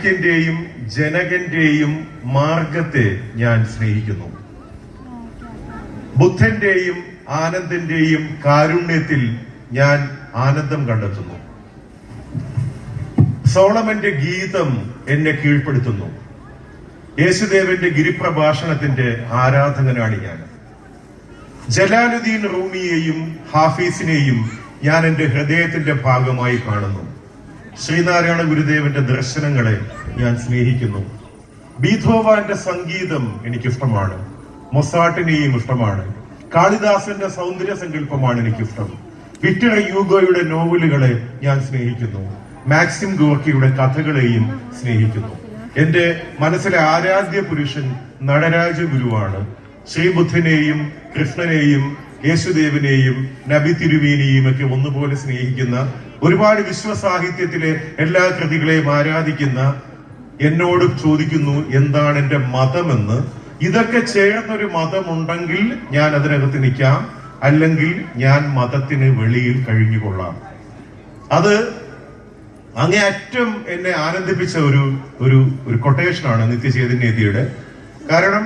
ചാണക്യന്റെയും ജനകന്റെയും മാർഗത്തെ ഞാൻ സ്നേഹിക്കുന്നു. ബുദ്ധന്റെയും ആനന്ദന്റെയും കാരുണ്യത്തിൽ ഞാൻ ആനന്ദം കണ്ടെത്തുന്നു. സോളമന്റെ ഗീതം എന്നെ കീഴ്പ്പെടുത്തുന്നു. യേശുദേവന്റെ ഗിരിപ്രഭാഷണത്തിന്റെ ആരാധകനാണ് ഞാൻ. ജലാലുദ്ദീൻ റൂമിയെയും ഹാഫീസിനെയും ഞാൻ എന്റെ ഹൃദയത്തിന്റെ ഭാഗമായി കാണുന്നു. ശ്രീനാരായണ ഗുരുദേവന്റെ ദർശനങ്ങളെ ഞാൻ സ്നേഹിക്കുന്നു. ബീഥോവാന്റെ സംഗീതം എനിക്കിഷ്ടമാണ്. മൊസാട്ടിനെയും ഇഷ്ടമാണ്. കാളിദാസന്റെ സൗന്ദര്യ സങ്കല്പമാണ് എനിക്കിഷ്ടം. വിക്ടർ യൂഗോയുടെ നോവലുകളെ ഞാൻ സ്നേഹിക്കുന്നു. മാക്സിം ഗോർക്കിയുടെ കഥകളെയും സ്നേഹിക്കുന്നു. എന്റെ മനസ്സിലെ ആരാധ്യ പുരുഷൻ നടരാജ ഗുരുവാണ്. ശ്രീബുദ്ധനെയും കൃഷ്ണനെയും യേശുദേവനെയും നബി തിരുമേനിയും ഒക്കെ ഒന്നുപോലെ സ്നേഹിക്കുന്ന ഒരുപാട് വിശ്വസാഹിത്യത്തിലെ എല്ലാ കൃതികളെയും ആരാധിക്കുന്ന എന്നോട് ചോദിക്കുന്നു എന്താണ് എന്റെ മതമെന്ന്? ഇതൊക്കെ ചേർന്നൊരു മതമുണ്ടെങ്കിൽ ഞാൻ അതിനകത്ത് നിൽക്കാം അല്ലെങ്കിൽ ഞാൻ മതത്തിന് വെളിയിൽ കഴിഞ്ഞുകൊള്ളാം. അത് അങ്ങേയറ്റം എന്നെ ആനന്ദിപ്പിച്ച ഒരു ഒരു ഒരു കൊട്ടേഷനാണ് നിത്യചൈതന്യതിയുടെ. കാരണം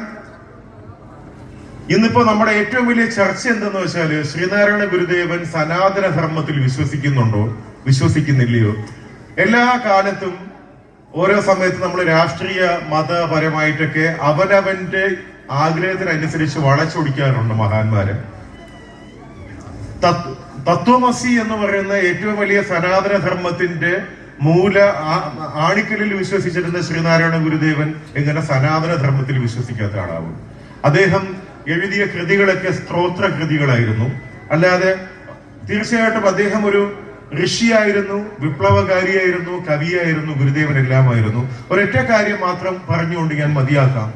ഇന്നിപ്പോ നമ്മുടെ ഏറ്റവും വലിയ ചർച്ച എന്തെന്ന് വെച്ചാൽ ശ്രീനാരായണ ഗുരുദേവൻ സനാതന ധർമ്മത്തിൽ വിശ്വസിക്കുന്നുണ്ടോ? വിശ്വസിക്കുന്നില്ലയോ? എല്ലാ കാലത്തും ഓരോ സമയത്ത് നമ്മൾ രാഷ്ട്രീയ മതപരമായിട്ടൊക്കെ അവനവന്റെ ആഗ്രഹത്തിനനുസരിച്ച് വളച്ചൊടിക്കാറുണ്ട് മഹാന്മാര്. തത്- തത്വമസി എന്ന് പറയുന്ന ഏറ്റവും വലിയ സനാതന ധർമ്മത്തിന്റെ മൂല ആണിക്കലിൽ വിശ്വസിച്ചിരുന്ന ശ്രീനാരായണ ഗുരുദേവൻ എങ്ങനെ സനാതന ധർമ്മത്തിൽ വിശ്വസിക്കാത്ത ആളാവും? അദ്ദേഹം എഴുതിയ കൃതികളൊക്കെ സ്ത്രോത്ര കൃതികളായിരുന്നു അല്ലാതെ തീർച്ചയായിട്ടും അദ്ദേഹം ഒരു ഋഷിയായിരുന്നു വിപ്ലവകാരിയായിരുന്നു കവിയായിരുന്നു ഗുരുദേവൻ എല്ലാമായിരുന്നു ഒരൊറ്റ കാര്യം മാത്രം പറഞ്ഞുകൊണ്ട് ഞാൻ മതിയാക്കാം.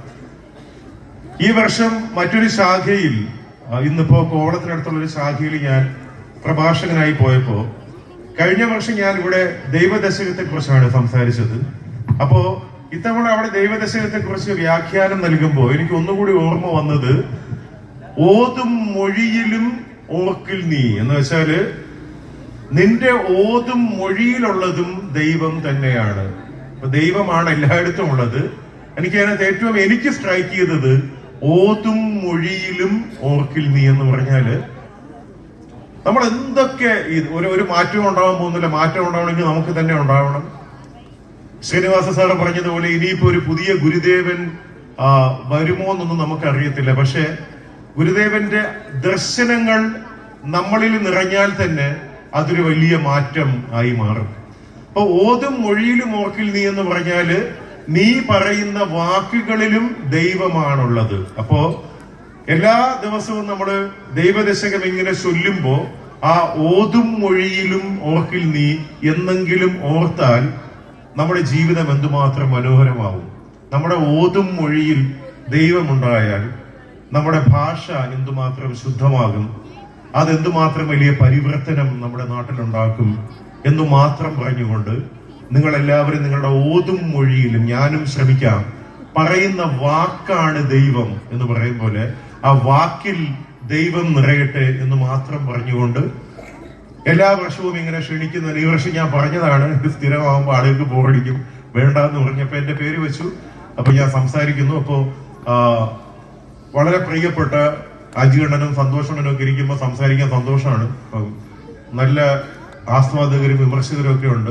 ഈ വർഷം മറ്റൊരു ശാഖയിൽ ഇന്നിപ്പോ കോവളത്തിനടുത്തുള്ള ഒരു ശാഖയിൽ ഞാൻ പ്രഭാഷകനായി പോയപ്പോ കഴിഞ്ഞ വർഷം ഞാൻ ഇവിടെ ദൈവദശകത്തെ കുറിച്ചാണ് സംസാരിച്ചത്. അപ്പോ ഇത്തവണ അവിടെ ദൈവദശകത്തെ കുറിച്ച് വ്യാഖ്യാനം നൽകുമ്പോൾ എനിക്ക് ഒന്നുകൂടി ഓർമ്മ വന്നത് ഓതും മൊഴിയിലും ഓർക്കിൽ നീ. എന്ന് വെച്ചാൽ നിന്റെ ഓതും മൊഴിയിലുള്ളതും ദൈവം തന്നെയാണ്. ദൈവമാണ് എല്ലായിടത്തും ഉള്ളത്. എനിക്ക് അതിനകത്ത് ഏറ്റവും എനിക്ക് സ്ട്രൈക്ക് ചെയ്തത് ഓതും മൊഴിയിലും ഓർക്കിൽ നീ എന്ന് പറഞ്ഞാൽ നമ്മൾ എന്തൊക്കെ ഒരു ഒരു മാറ്റം ഉണ്ടാവാൻ പോകുന്നില്ല. മാറ്റം ഉണ്ടാവണമെങ്കിൽ നമുക്ക് തന്നെ ഉണ്ടാവണം. ശ്രീനിവാസ സാറ് പറഞ്ഞതുപോലെ ഇനിയിപ്പോ ഒരു പുതിയ ഗുരുദേവൻ വരുമോ എന്നൊന്നും നമുക്ക് അറിയത്തില്ല പക്ഷെ ഗുരുദേവന്റെ ദർശനങ്ങൾ നമ്മളിൽ നിറഞ്ഞാൽ തന്നെ അതൊരു വലിയ മാറ്റം ആയി മാറും. അപ്പൊ ഓതും മൊഴിയിലും ഓർക്കിൽ നീ എന്ന് പറഞ്ഞാൽ നീ പറയുന്ന വാക്കുകളിലും ദൈവമാണുള്ളത്. അപ്പോ എല്ലാ ദിവസവും നമ്മൾ ദൈവദശകം ഇങ്ങനെ ചൊല്ലുമ്പോ ആ ഓതും മൊഴിയിലും ഓർക്കിൽ നീ എന്നെങ്കിലും ഓർത്താൽ നമ്മുടെ ജീവിതം എന്തുമാത്രം മനോഹരമാവും. നമ്മുടെ ഓതും മൊഴിയിൽ ദൈവമുണ്ടായാൽ നമ്മുടെ ഭാഷ എന്തുമാത്രം ശുദ്ധമാകും അതെന്തുമാത്രം വലിയ പരിവർത്തനം നമ്മുടെ നാട്ടിലുണ്ടാക്കും എന്നു മാത്രം പറഞ്ഞുകൊണ്ട് നിങ്ങളെല്ലാവരും നിങ്ങളുടെ ഓതും മൊഴിയിലും ഞാനും ശ്രമിക്കാം. പറയുന്ന വാക്കാണ് ദൈവം എന്ന് പറയും പോലെ ആ വാക്കിൽ ദൈവം നിറയട്ടെ എന്ന് മാത്രം പറഞ്ഞുകൊണ്ട് എല്ലാ വർഷവും ഇങ്ങനെ ക്ഷണിക്കുന്ന ഈ വർഷം ഞാൻ പറഞ്ഞതാണ് സ്ഥിരമാകുമ്പോൾ ആളുകൾക്ക് പോകടിക്കും വേണ്ട എന്ന് പറഞ്ഞപ്പോ എന്റെ പേര് വെച്ചു. അപ്പൊ ഞാൻ സംസാരിക്കുന്നു. അപ്പോ ആ, വളരെ പ്രിയപ്പെട്ട അജികണ്ണനും സന്തോഷണ്ണനും ഒക്കെ ഇരിക്കുമ്പോൾ സംസാരിക്കാൻ സന്തോഷമാണ്. നല്ല ആസ്വാദകരും വിമർശകരും ഒക്കെ ഉണ്ട്.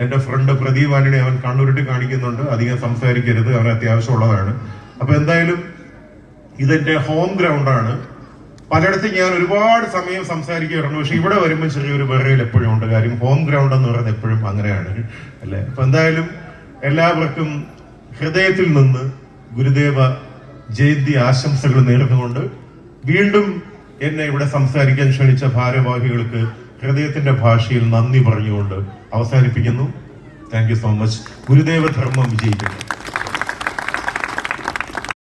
എന്റെ ഫ്രണ്ട് പ്രദീപ് ആന്റണി അവൻ കണ്ണുരുട്ടി കാണിക്കുന്നുണ്ട്. അധികം സംസാരിക്കരുത്. അവൻ അത്യാവശ്യമുള്ളതാണ്. അപ്പൊ എന്തായാലും ഇതെന്റെ ഹോം ഗ്രൗണ്ടാണ് പലയിടത്തും ഞാൻ ഒരുപാട് സമയം സംസാരിക്കാറുണ്ട്. പക്ഷെ ഇവിടെ വരുമ്പോൾ ചെറിയൊരു വിറയിൽ എപ്പോഴും ഉണ്ട്. കാര്യം ഹോം ഗ്രൗണ്ട് എന്ന് പറയുന്നത് എപ്പോഴും അങ്ങനെയാണ്. അല്ലെ? അപ്പൊ എന്തായാലും എല്ലാവർക്കും ഹൃദയത്തിൽ നിന്ന് ഗുരുദേവ ജയന്തി ആശംസകൾ നേർന്നുകൊണ്ട് വീണ്ടും എന്നെ ഇവിടെ സംസാരിക്കാൻ ക്ഷണിച്ച ഭാരവാഹികൾക്ക് ഹൃദയത്തിന്റെ ഭാഷയിൽ നന്ദി പറഞ്ഞുകൊണ്ട് അവസാനിപ്പിക്കുന്നു. Thank you so much Gurudeva ധർമ്മം വിജയിക്കട്ടെ.